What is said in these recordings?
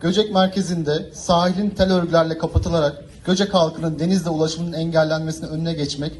Göcek merkezinde sahilin tel örgülerle kapatılarak Göcek halkının denizle ulaşımının engellenmesinin önüne geçmek,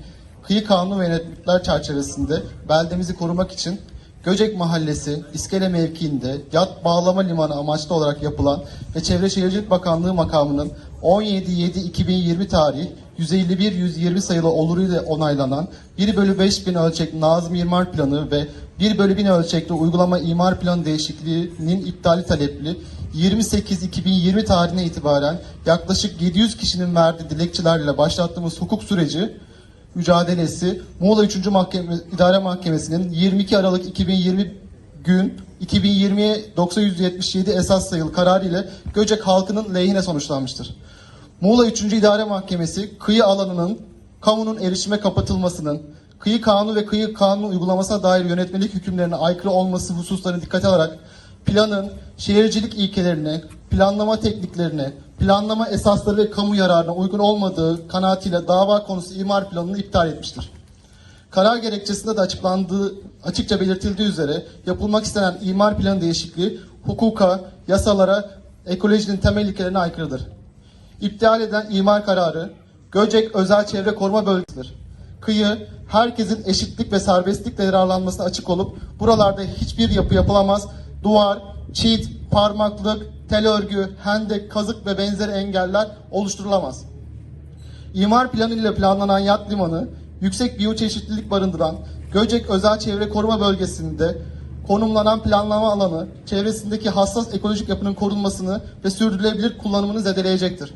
kıyı kanunu ve yönetmelikler çerçevesinde beldemizi korumak için Göcek Mahallesi İskele mevkiinde yat bağlama limanı amaçlı olarak yapılan ve Çevre Şehircilik Bakanlığı makamının 17.7.2020 tarih 151-120 sayılı oluruyla onaylanan 1 bölü 5000 ölçekli Nazım İmar Planı ve 1 bölü 1000 ölçekli uygulama imar planı değişikliğinin iptali talepli 28-2020 tarihine itibaren yaklaşık 700 kişinin verdiği dilekçelerle başlattığımız hukuk süreci mücadelesi Muğla 3. Mahkeme, İdare Mahkemesi'nin 22 Aralık 2020 gün 2020'ye 977 esas sayılı kararı ile Göcek halkının lehine sonuçlanmıştır. Muğla 3. İdare Mahkemesi kıyı alanının kamunun erişime kapatılmasının, kıyı kanunu ve kıyı kanunu uygulamasına dair yönetmelik hükümlerine aykırı olması hususlarını dikkate alarak planın şehircilik ilkelerine, planlama tekniklerine, planlama esasları ve kamu yararına uygun olmadığı kanaatiyle dava konusu imar planını iptal etmiştir. Karar gerekçesinde de açıklandığı, açıkça belirtildiği üzere yapılmak istenen imar planı değişikliği hukuka, yasalara, ekolojinin temel ilkelerine aykırıdır. İptal edilen imar kararı Göcek Özel Çevre Koruma Bölgesidir. Kıyı herkesin eşitlik ve serbestlikle yararlanmasına açık olup buralarda hiçbir yapı yapılamaz. Duvar, çit, parmaklık, tel örgü, hendek, kazık ve benzeri engeller oluşturulamaz. İmar planı ile planlanan yat limanı, yüksek biyoçeşitlilik barındıran Göcek Özel Çevre Koruma Bölgesi'nde konumlanan planlama alanı, çevresindeki hassas ekolojik yapının korunmasını ve sürdürülebilir kullanımını zedeleyecektir.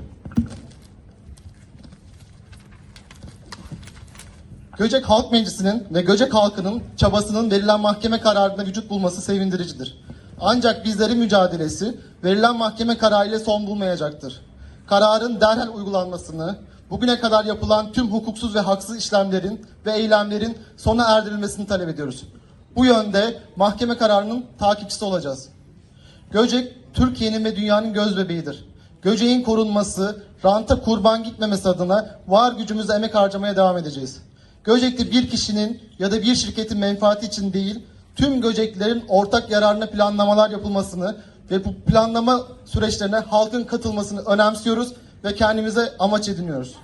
Göcek Halk Meclisi'nin ve Göcek halkının çabasının verilen mahkeme kararında vücut bulması sevindiricidir. Ancak bizlerin mücadelesi verilen mahkeme kararıyla son bulmayacaktır. Kararın derhal uygulanmasını, bugüne kadar yapılan tüm hukuksuz ve haksız işlemlerin ve eylemlerin sona erdirilmesini talep ediyoruz. Bu yönde mahkeme kararının takipçisi olacağız. Göcek, Türkiye'nin ve dünyanın göz bebeğidir. Göcek'in korunması, ranta kurban gitmemesi adına var gücümüzle emek harcamaya devam edeceğiz. Göcek'te bir kişinin ya da bir şirketin menfaati için değil, tüm Göceklilerin ortak yararına planlamalar yapılmasını ve bu planlama süreçlerine halkın katılmasını önemsiyoruz ve kendimize amaç ediniyoruz.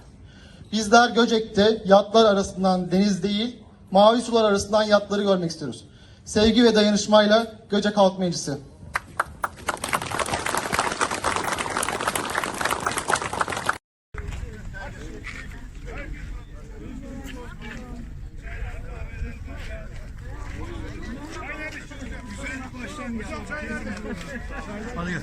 Bizler Göcek'te yatlar arasından deniz değil, mavi sular arasından yatları görmek istiyoruz. Sevgi ve dayanışmayla Göcek Halk Meclisi. Hadi gel.